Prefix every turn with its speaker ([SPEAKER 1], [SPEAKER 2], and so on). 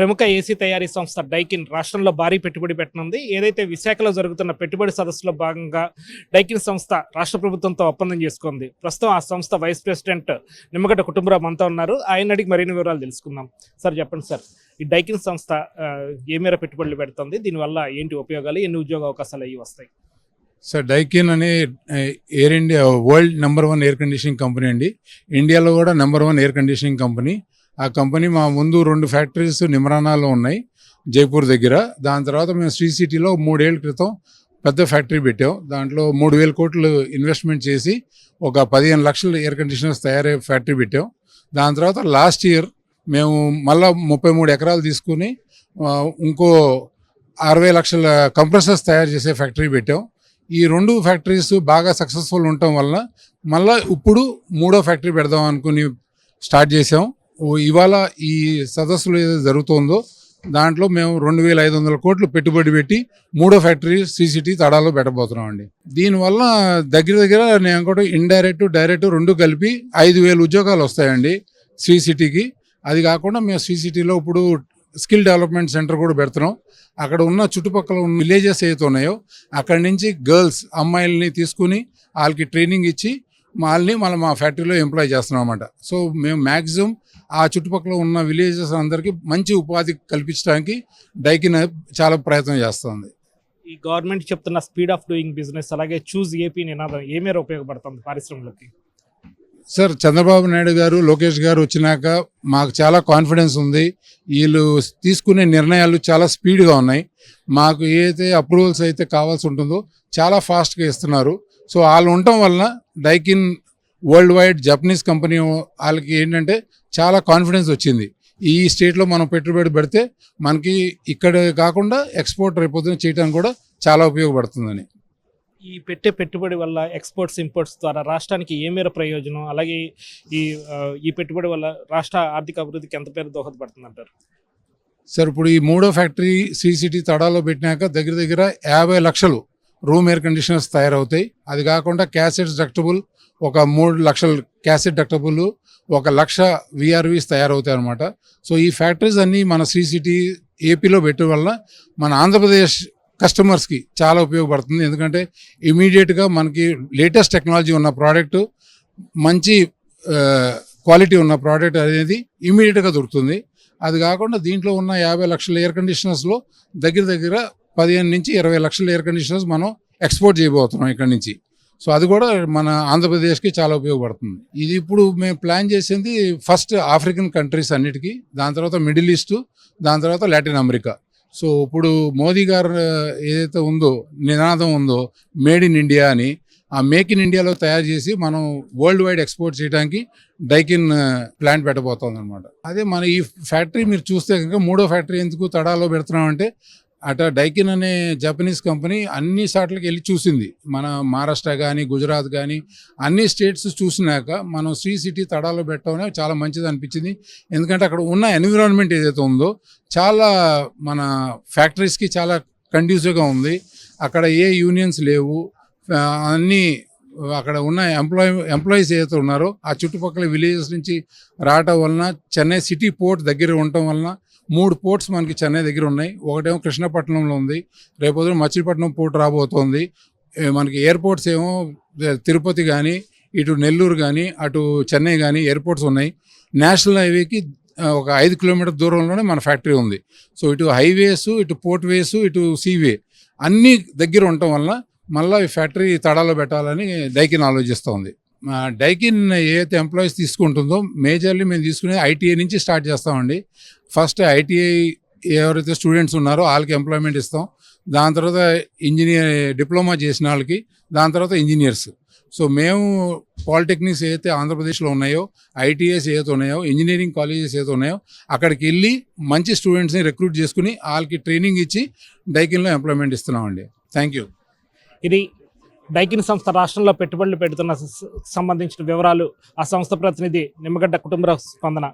[SPEAKER 1] ప్రముఖ ఏసీ తయారీ సంస్థ డైకిన్ రాష్ట్రంలో భారీ పెట్టుబడి పెట్టనుంది. ఏదైతే విశాఖలో జరుగుతున్న పెట్టుబడి సదస్సులో భాగంగా డైకిన్ సంస్థ రాష్ట్ర ప్రభుత్వంతో ఒప్పందం చేసుకుంది. ప్రస్తుతం ఆ సంస్థ వైస్ ప్రెసిడెంట్ నిమ్మగడ్డ కుటుంబరావు మనతో ఉన్నారు. ఆయన అడిగి మరిన్ని వివరాలు తెలుసుకుందాం. సార్ చెప్పండి సార్. ఈ డైకిన్ సంస్థ ఏ మేర పెట్టుబడులు పెడుతుంది? దీనివల్ల ఏంటి ఉపయోగాలు? ఎన్ని ఉద్యోగ అవకాశాలు అయ్యి వస్తాయి?
[SPEAKER 2] సార్ డైకిన్ అనే air India world number one air conditioning company అండి. ఇండియాలో కూడా number one air conditioning company. ఆ కంపెనీ మా ముందు రెండు ఫ్యాక్టరీస్ నిమ్రానాలో ఉన్నాయి జైపూర్ దగ్గర. దాని తర్వాత మేము శ్రీ సిటీలో మూడేళ్ళ క్రితం పెద్ద ఫ్యాక్టరీ పెట్టాం. దాంట్లో మూడు వేల కోట్లు ఇన్వెస్ట్మెంట్ చేసి ఒక పదిహేను లక్షల ఎయిర్ కండిషనర్స్ తయారయ్యే ఫ్యాక్టరీ పెట్టాం. దాని తర్వాత లాస్ట్ ఇయర్ మేము మళ్ళా ముప్పై మూడు ఎకరాలు తీసుకుని ఇంకో అరవై లక్షల కంప్రెసర్స్ తయారు చేసే ఫ్యాక్టరీ పెట్టాం. ఈ రెండు ఫ్యాక్టరీస్ బాగా సక్సెస్ఫుల్ ఉండటం వల్ల మళ్ళీ ఇప్పుడు మూడో ఫ్యాక్టరీ పెడదాం అనుకుని స్టార్ట్ చేసాం. ఇవాళ ఈ సదస్సులో ఏదైతే జరుగుతుందో దాంట్లో మేము రెండు వేల ఐదు వందల కోట్లు పెట్టుబడి పెట్టి మూడో ఫ్యాక్టరీ సిసిటీ తడాలో పెట్టబోతున్నాం అండి దీనివల్ల దగ్గర దగ్గర నేను కూడా ఇండైరెక్ట్ డైరెక్ట్ రెండు కలిపి ఐదు వేలు ఉద్యోగాలు వస్తాయండి సీసీటీకి. అది కాకుండా మేము సీసీటీలో ఇప్పుడు స్కిల్ డెవలప్మెంట్ సెంటర్ కూడా పెడుతున్నాం. అక్కడ ఉన్న చుట్టుపక్కల ఉన్న విలేజెస్ ఏవైతే ఉన్నాయో అక్కడి నుంచి గర్ల్స్ అమ్మాయిల్ని తీసుకుని వాళ్ళకి ట్రైనింగ్ ఇచ్చి వాళ్ళని మళ్ళీ మా ఫ్యాక్టరీలో ఎంప్లాయ్ చేస్తున్నాం అనమాట సో మేము మ్యాక్సిమం ఆ చుట్టుపక్కల ఉన్న విలేజెస్ అందరికీ మంచి ఉపాధి కల్పించడానికి డైకిన్ చాలా ప్రయత్నం చేస్తుంది.
[SPEAKER 1] ఈ గవర్నమెంట్ చెప్తున్న స్పీడ్ ఆఫ్ డూయింగ్ బిజినెస్ అలాగే చూజ్ ఏపీ నినాదం ఏ మేర ఉపయోగపడుతుంది పారిశ్రమలకి?
[SPEAKER 2] సార్ చంద్రబాబు నాయుడు గారు లోకేష్ గారు వచ్చినాక మాకు చాలా కాన్ఫిడెన్స్ ఉంది. వీళ్ళు తీసుకునే నిర్ణయాలు చాలా స్పీడ్గా ఉన్నాయి. మాకు ఏదైతే అప్రూవల్స్ అయితే కావాల్సి ఉంటుందో చాలా ఫాస్ట్గా ఇస్తున్నారు. సో వాళ్ళు ఉండటం వలన Daikin world wide Japanese company వాళ్ళకి ఏంటంటే చాలా కాన్ఫిడెన్స్ వచ్చింది. ఈ స్టేట్లో మనం పెట్టుబడి పెడితే మనకి ఇక్కడ కాకుండా ఎక్స్పోర్ట్ రేపొద్దున చేయడానికి కూడా చాలా ఉపయోగపడుతుందని.
[SPEAKER 1] ఈ పెట్టే పెట్టుబడి వల్ల ఎక్స్పోర్ట్స్ ఇంపోర్ట్స్ ద్వారా రాష్ట్రానికి ఏ మేర ప్రయోజనం? అలాగే ఈ ఈ పెట్టుబడి వల్ల రాష్ట్ర ఆర్థిక అభివృద్ధికి ఎంత పేరు దోహదపడుతుంది అంటారు
[SPEAKER 2] సార్ ఇప్పుడు ఈ మూడో ఫ్యాక్టరీ శ్రీ సిటీ తడాలో పెట్టినాక దగ్గర దగ్గర యాభై లక్షలు రూమ్ ఎయిర్ కండిషనర్స్ తయారవుతాయి. అది కాకుండా క్యాసెట్స్ డక్టబుల్ ఒక మూడు లక్షల క్యాసెట్ డక్టబుల్ ఒక లక్ష విఆర్వీస్ తయారవుతాయి అనమాట సో ఈ ఫ్యాక్టరీస్ అన్నీ మన సిసిటీ ఏపీలో పెట్టడం వల్ల మన ఆంధ్రప్రదేశ్ కస్టమర్స్కి చాలా ఉపయోగపడుతుంది. ఎందుకంటే ఇమీడియట్గా మనకి లేటెస్ట్ టెక్నాలజీ ఉన్న ప్రోడక్ట్ మంచి క్వాలిటీ ఉన్న ప్రోడక్ట్ అనేది ఇమీడియట్గా దొరుకుతుంది. అది కాకుండా దీంట్లో ఉన్న యాభై లక్షల ఎయిర్ కండిషనర్స్లో దగ్గర దగ్గర పదిహేను నుంచి ఇరవై లక్షల ఎయిర్ కండిషనర్స్ మనం ఎక్స్పోర్ట్ చేయబోతున్నాం ఇక్కడ నుంచి. సో అది కూడా మన ఆంధ్రప్రదేశ్కి చాలా ఉపయోగపడుతుంది. ఇది ఇప్పుడు మేము ప్లాన్ చేసింది ఫస్ట్ ఆఫ్రికన్ కంట్రీస్ అన్నిటికీ దాని తర్వాత మిడిల్ ఈస్టు దాని తర్వాత లాటిన్ అమెరికా సో ఇప్పుడు మోదీ గారు ఏదైతే ఉందో నినాదం ఉందో మేడ్ ఇన్ ఇండియా అని ఆ మేక్ ఇన్ ఇండియాలో తయారు చేసి మనం వరల్డ్ వైడ్ ఎక్స్పోర్ట్ చేయడానికి డైకిన్ ప్లాంట్ పెట్టబోతోంది అనమాట అదే మన ఈ ఫ్యాక్టరీ మీరు చూస్తే కనుక మూడో ఫ్యాక్టరీ ఎందుకు తడాలో పెడుతున్నామంటే అట డైకిన్ అనే జపనీస్ కంపెనీ అన్ని సాట్లకి వెళ్ళి చూసింది. మన మహారాష్ట్ర కానీ గుజరాత్ కానీ అన్ని స్టేట్స్ చూసినాక మనం శ్రీ సిటీ తడాలో పెట్టడం చాలా మంచిది అనిపించింది. ఎందుకంటే అక్కడ ఉన్న ఎన్విరాన్మెంట్ ఏదైతే ఉందో చాలా మన ఫ్యాక్టరీస్కి చాలా కండ్యూసివ్గా ఉంది. అక్కడ ఏ యూనియన్స్ లేవు. అన్నీ అక్కడ ఉన్న ఎంప్లాయ్ ఎంప్లాయీస్ ఏదైతే ఉన్నారో ఆ చుట్టుపక్కల విలేజెస్ నుంచి రావటం వలన చెన్నై సిటీ పోర్ట్ దగ్గర ఉండటం వలన మూడు పోర్ట్స్ మనకి చెన్నై దగ్గర ఉన్నాయి. ఒకటేమో కృష్ణపట్నంలో ఉంది. రేపొద్దున మచిలీపట్నం పోర్ట్ రాబోతోంది. మనకి ఎయిర్పోర్ట్స్ ఏమో తిరుపతి కానీ ఇటు నెల్లూరు కానీ అటు చెన్నై కానీ ఎయిర్పోర్ట్స్ ఉన్నాయి. నేషనల్ హైవేకి ఒక ఐదు కిలోమీటర్ దూరంలోనే మన ఫ్యాక్టరీ ఉంది. సో ఇటు హైవేస్ ఇటు పోర్ట్ వేస్ ఇటు సీవే అన్నీ దగ్గర ఉండటం వల్ల మళ్ళీ ఈ ఫ్యాక్టరీ తడాలో పెట్టాలని డైకిన్ ఆలోచిస్తోంది. డైకిన్ ఏదైతే ఎంప్లాయీస్ తీసుకుంటుందో మేజర్లీ మేము తీసుకునేది ఐటీఐ నుంచి స్టార్ట్ చేస్తామండి. ఫస్ట్ ఐటీఐ ఎవరైతే స్టూడెంట్స్ ఉన్నారో వాళ్ళకి ఎంప్లాయ్మెంట్ ఇస్తాం. దాని తర్వాత ఇంజనీర్ డిప్లొమా చేసిన వాళ్ళకి దాని తర్వాత ఇంజనీర్స్ సో మేము పాలిటెక్నిక్స్ ఏదైతే ఆంధ్రప్రదేశ్లో ఉన్నాయో ఐటీఎస్ ఏదైతే ఉన్నాయో ఇంజనీరింగ్ కాలేజెస్ ఏదైతే ఉన్నాయో అక్కడికి వెళ్ళి మంచి స్టూడెంట్స్ని రిక్రూట్ చేసుకుని వాళ్ళకి ట్రైనింగ్ ఇచ్చి డైకిన్లో ఎంప్లాయ్మెంట్ ఇస్తున్నామండి. థ్యాంక్ యూ
[SPEAKER 1] ఇది డైకిన్ సంస్థ రాష్ట్రంలో పెట్టుబడులు పెడుతున్న సంబంధించిన వివరాలు ఆ సంస్థ ప్రతినిధి నిమ్మగడ్డ కుటుంబ స్పందన.